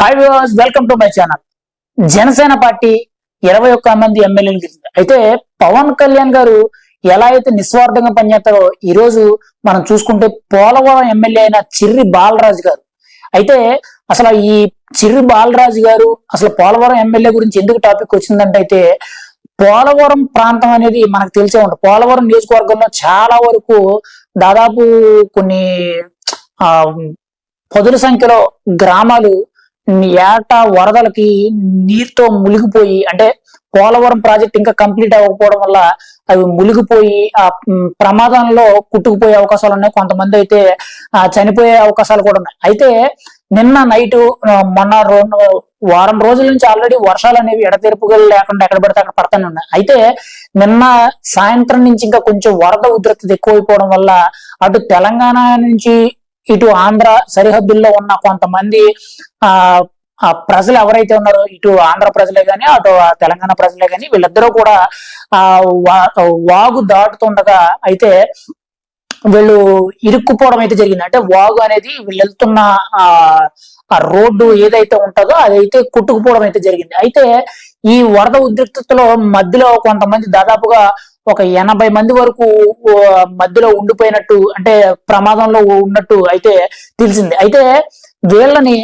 Hi viewers welcome to my channel Janasena party ఇరవై ఒక్క మంది ఎమ్మెల్యేలు గెలిచింది. అయితే పవన్ కళ్యాణ్ గారు ఎలా అయితే నిస్వార్థంగా పనిచేస్తారో ఈ రోజు మనం చూసుకుంటే పోలవరం ఎమ్మెల్యే అయిన చిర్రి బాలరాజు గారు. అయితే అసలు ఈ చిర్రి బాలరాజు గారు అసలు పోలవరం ఎమ్మెల్యే గురించి ఎందుకు టాపిక్ వచ్చిందంటే అయితే పోలవరం ప్రాంతం అనేది మనకు తెలిసే ఉంటుంది. పోలవరం నియోజకవర్గంలో చాలా వరకు దాదాపు కొన్ని ఆ పదుల సంఖ్యలో గ్రామాలు ఏటా వరదలకి నీరుతో మునిగిపోయి అంటే పోలవరం ప్రాజెక్ట్ ఇంకా కంప్లీట్ అవ్వకపోవడం వల్ల అవి మునిగిపోయి ఆ ప్రమాదంలో కుట్టుకుపోయే అవకాశాలు ఉన్నాయి. కొంతమంది అయితే ఆ, చనిపోయే అవకాశాలు కూడా ఉన్నాయి. అయితే నిన్న నైట్ మొన్న రెండు వారం రోజుల నుంచి ఆల్రెడీ వర్షాలు అనేవి ఎడతెరుపుగా లేకుండా ఎక్కడ పడితే అక్కడ పడతానే ఉన్నాయి. అయితే నిన్న సాయంత్రం నుంచి ఇంకా కొంచెం వరద ఉధృతి ఎక్కువైపోవడం వల్ల అటు తెలంగాణ నుంచి ఇటు ఆంధ్ర సరిహద్దుల్లో ఉన్న కొంతమంది ఆ ఆ ప్రజలు ఎవరైతే ఉన్నారో ఇటు ఆంధ్ర ప్రజలే గాని అటు తెలంగాణ ప్రజలే గాని వీళ్ళిద్దరూ కూడా ఆ వా- వాగు దాటుతుండగా అయితే వీళ్ళు ఇరుక్కుపోవడం అయితే జరిగింది. అంటే వాగు అనేది వీళ్ళు వెళ్తున్న ఆ ఆ రోడ్డు ఏదైతే ఉంటుందో అదైతే కొట్టుకుపోవడం అయితే జరిగింది. అయితే ఈ వరద ఉద్రిక్తతలో మధ్యలో కొంతమంది దాదాపుగా ఒక ఎనభై మంది వరకు మధ్యలో ఉండిపోయినట్టు అంటే ప్రమాదంలో ఉన్నట్టు అయితే తెలిసింది. అయితే వీళ్ళని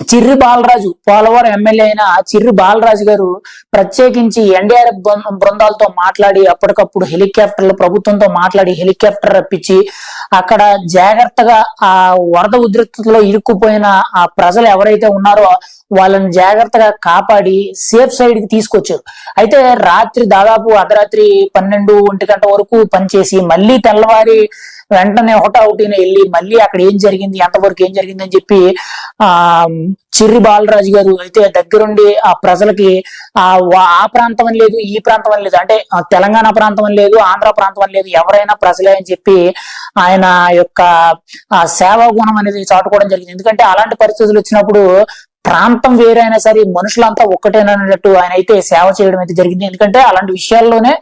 చిర్రి బాలరాజు పోలవరం ఎమ్మెల్యే అయిన చిర్రి బాలరాజు గారు ప్రత్యేకించి ఎన్డీఆర్ఎఫ్ బృందాలతో మాట్లాడి అప్పటికప్పుడు హెలికాప్టర్లు ప్రభుత్వంతో మాట్లాడి హెలికాప్టర్ రప్పించి అక్కడ జాగ్రత్తగా ఆ వరద ఉధృతిలో ఇరుక్కుపోయిన ఆ ప్రజలు ఎవరైతే ఉన్నారో వాళ్ళని జాగ్రత్తగా కాపాడి సేఫ్ సైడ్కి తీసుకొచ్చారు అయితే రాత్రి దాదాపు అర్ధరాత్రి పన్నెండు ఒంటి గంట వరకు పనిచేసి మళ్ళీ తెల్లవారి వెంటనే హుటాహుటిన వెళ్ళి మళ్ళీ అక్కడ ఏం జరిగింది ఎంతవరకు ఏం జరిగింది అని చెప్పి ఆ చిర్రి బాలరాజు గారు అయితే దగ్గరుండి ఆ ప్రజలకి ఆ ఆ ప్రాంతం అని లేదు ఈ ప్రాంతం అని లేదు అంటే తెలంగాణ ప్రాంతం అని లేదు ఆంధ్ర ప్రాంతం అని లేదు ఎవరైనా ప్రజలే అని చెప్పి ఆయన యొక్క ఆ సేవా గుణం అనేది చాటుకోవడం జరిగింది. ఎందుకంటే అలాంటి పరిస్థితులు వచ్చినప్పుడు ప్రాంతం వేరైనా సరే మనుషులంతా ఒక్కటేనన్నట్టు ఆయన అయితే సేవ చేయడం అయితే జరిగింది. ఎందుకంటే అలాంటి విషయాల్లోనే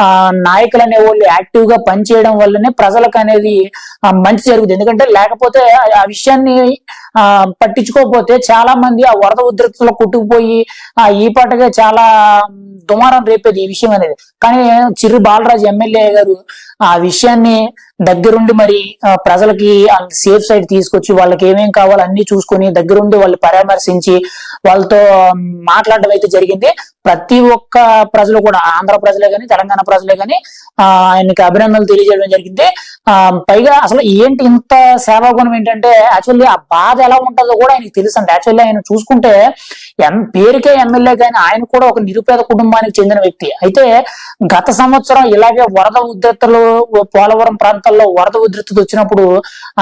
ఆ నాయకులు అనే వాళ్ళు యాక్టివ్గా పనిచేయడం వల్లనే ప్రజలకు అనేది మంచి జరుగుతుంది. ఎందుకంటే లేకపోతే ఆ- విషయాన్ని ఆ పట్టించుకోకపోతే చాలా మంది ఆ వరద ఉధృతిలో కొట్టుకుపోయి ఆ ఈ పాటగా చాలా దుమారం రేపేది ఈ విషయం అనేది. కానీ చిరు బాలరాజు ఎమ్మెల్యే గారు ఆ విషయాన్ని దగ్గరుండి మరి ఆ, ప్రజలకి సేఫ్ సైడ్ తీసుకొచ్చి వాళ్ళకి ఏమేం కావాలో అన్ని చూసుకొని దగ్గరుండి వాళ్ళు పరామర్శించి వాళ్ళతో మాట్లాడడం అయితే జరిగింది. ప్రతి ఒక్క ప్రజలు కూడా ఆంధ్ర ప్రజలే కానీ తెలంగాణ ప్రజలే కానీ ఆయనకి అభినందనలు తెలియజేయడం జరిగింది. ఆ పైగా అసలు ఏంటి ఇంత సేవా గుణం ఏంటంటే యాక్చువల్లీ ఆ బాధ ఎలా ఉంటుందో కూడా ఆయనకి తెలుసు అండి యాక్చువల్లీ ఆయన చూసుకుంటే ఎం పేరుకే ఎమ్మెల్యే కానీ ఆయన కూడా ఒక నిరుపేద కుటుంబానికి చెందిన వ్యక్తి. అయితే గత సంవత్సరం ఇలాగే వరద ఉధృతలు పోలవరం ప్రాంతాల్లో వరద ఉధృతి వచ్చినప్పుడు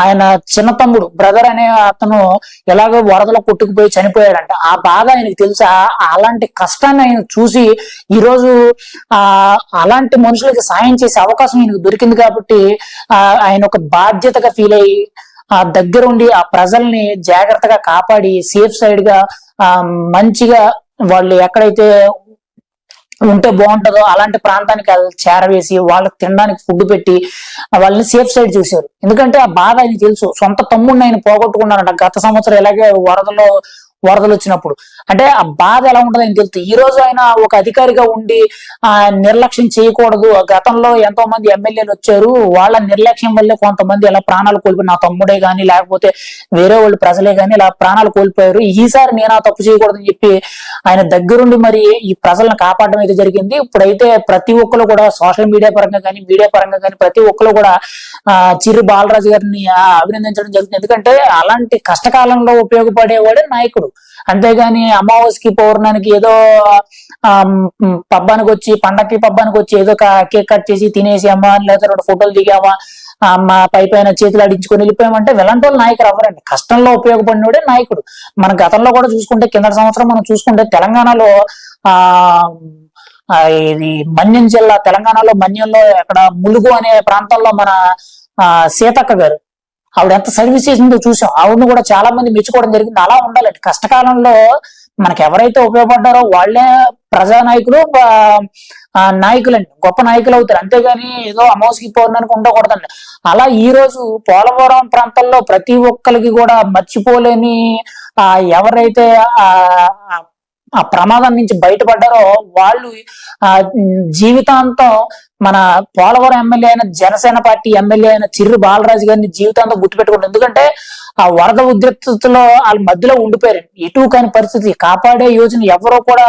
ఆయన చిన్న తమ్ముడు బ్రదర్ అనే అతను ఎలాగో వరదలో కొట్టుకుపోయి చనిపోయాడంట. ఆ బాధ ఆయనకి తెలుసా? అలాంటి కష్టాన్ని ఆయన చూసి ఈ రోజు ఆ అలాంటి మనుషులకి సాయం చేసే అవకాశం ఈయనకు దొరికింది కాబట్టి ఆ ఆయన ఒక బాధ్యతగా ఫీల్ అయ్యి ఆ దగ్గరుండి ఆ ప్రజల్ని జాగ్రత్తగా కాపాడి సేఫ్ సైడ్గా ఆ మంచిగా వాళ్ళు ఎక్కడైతే ఉంటే బాగుంటుందో అలాంటి ప్రాంతానికి చేరవేసి వాళ్ళకి తినడానికి ఫుడ్ పెట్టి వాళ్ళని సేఫ్ సైడ్ చూశారు. ఎందుకంటే ఆ బాధ ఆయన తెలుసు. సొంత తమ్ముడిని ఆయన పోగొట్టుకున్నారంట. గత సంవత్సరం ఎలాగే వరదలో వరదలు వచ్చినప్పుడు. అంటే ఆ బాధ ఎలా ఉంటుందో ఆయన తెలుసు. ఈ రోజు ఆయన ఒక అధికారిగా ఉండి ఆ నిర్లక్ష్యం చేయకూడదు. ఆ గతంలో ఎంతో మంది ఎమ్మెల్యేలు వచ్చారు. వాళ్ళ నిర్లక్ష్యం వల్లే కొంతమంది ఇలా ప్రాణాలు కోల్పోయి నా తమ్ముడే గాని లేకపోతే వేరే వాళ్ళు ప్రజలే గాని ఇలా ప్రాణాలు కోల్పోయారు. ఈసారి నేను ఆ తప్పు చేయకూడదని చెప్పి ఆయన దగ్గరుండి మరి ఈ ప్రజలను కాపాడడం అయితే జరిగింది. ఇప్పుడైతే ప్రతి ఒక్కరు కూడా సోషల్ మీడియా పరంగా కానీ మీడియా పరంగా కానీ ప్రతి ఒక్కరు కూడా ఆ చిరు బాలరాజు గారిని అభినందించడం జరుగుతుంది. ఎందుకంటే అలాంటి కష్టకాలంలో ఉపయోగపడేవాడే నాయకుడు. అంతేగాని అమావాస్యకి పౌర్ణానికి ఏదో ఆ, పబ్బానికి వచ్చి పండక్కి పబ్బానికి వచ్చి ఏదో కేక్ కట్ చేసి తినేసి అమ్మా లేదా రెండు ఫోటోలు దిగామా మా పై పైన చేతులు అడించుకొని వెళ్ళిపోయామంటే వెళ్ళంటి వాళ్ళు నాయకులు అవ్వరండి కష్టంలో ఉపయోగపడినోడే నాయకుడు. మన గతంలో కూడా చూసుకుంటే కింద సంవత్సరం మనం చూసుకుంటే తెలంగాణలో ఆ ఆ, ఇది మన్యం జిల్లా తెలంగాణలో మన్యంలో అక్కడ ములుగు అనే ప్రాంతంలో మన ఆ, సీతక్క గారు ఆవిడ ఎంత సర్వీస్ చేసిందో చూసాం. ఆవిడను కూడా చాలా మంది మెచ్చుకోవడం జరిగింది. అలా ఉండాలండి కష్టకాలంలో మనకి ఎవరైతే ఉపయోగపడ్డారో వాళ్ళే ప్రజానాయకులు ఆ, ఆ, నాయకులండి. గొప్ప నాయకులు అవుతారు. అంతేగాని ఏదో అమౌస్కి పౌర్ణానికి ఉండకూడదండి. అలా ఈ రోజు పోలవరం ప్రాంతంలో ప్రతి ఒక్కరికి కూడా మర్చిపోలేని ఆ ఎవరైతే ఆ ఆ- ప్రమాదం నుంచి బయటపడ్డారో వాళ్ళు ఆ జీవితాంతం మన పోలవరం ఎమ్మెల్యే అయిన జనసేన పార్టీ ఎమ్మెల్యే అయిన చిర్రు బాలరాజు గారిని జీవితాంతం గుర్తుపెట్టుకుంటారు ఎందుకంటే ఆ వరద ఉద్రిక్తతలో వాళ్ళ మధ్యలో ఉండిపోయారు. ఇటు కాని పరిస్థితి. కాపాడే యోజన ఎవరో కూడా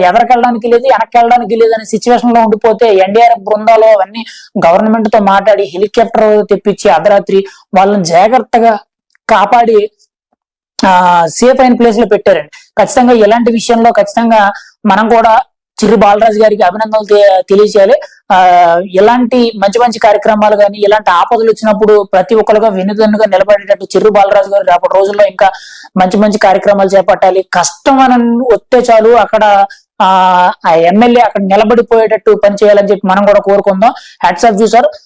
ఎవరికెళ్ళడానికి ఎదరికెళ్ళడానికి లేదు వెనక్కి వెళ్ళడానికి లేదు అనే సిచ్యువేషన్లో ఉండిపోతే ఎన్డీఆర్ఎఫ్ బృందాలు అవన్నీ గవర్నమెంట్తో మాట్లాడి హెలికాప్టర్ తెప్పించి అర్ధరాత్రి వాళ్ళని జాగ్రత్తగా కాపాడి ఆ సేఫ్ అయిన ప్లేస్లో పెట్టారండి. ఖచ్చితంగా ఇలాంటి విషయంలో ఖచ్చితంగా మనం కూడా చిరు బాలరాజు గారికి అభినందనలు తె- తెలియజేయాలి. ఆ ఇలాంటి మంచి మంచి కార్యక్రమాలు కానీ ఇలాంటి ఆపదలు వచ్చినప్పుడు ప్రతి ఒక్కరుగా వెనుదన్నుగా నిలబడేటట్టు చిరు బాలరాజు గారు రేపటి రోజుల్లో ఇంకా మంచి మంచి కార్యక్రమాలు చేపట్టాలి. కష్టం అని వస్తే చాలు అక్కడ ఆ ఎమ్మెల్యే అక్కడ నిలబడిపోయేటట్టు పని చేయాలని చెప్పి మనం కూడా కోరుకుందాం. హ్యాట్స్ ఆఫ్ చూసారు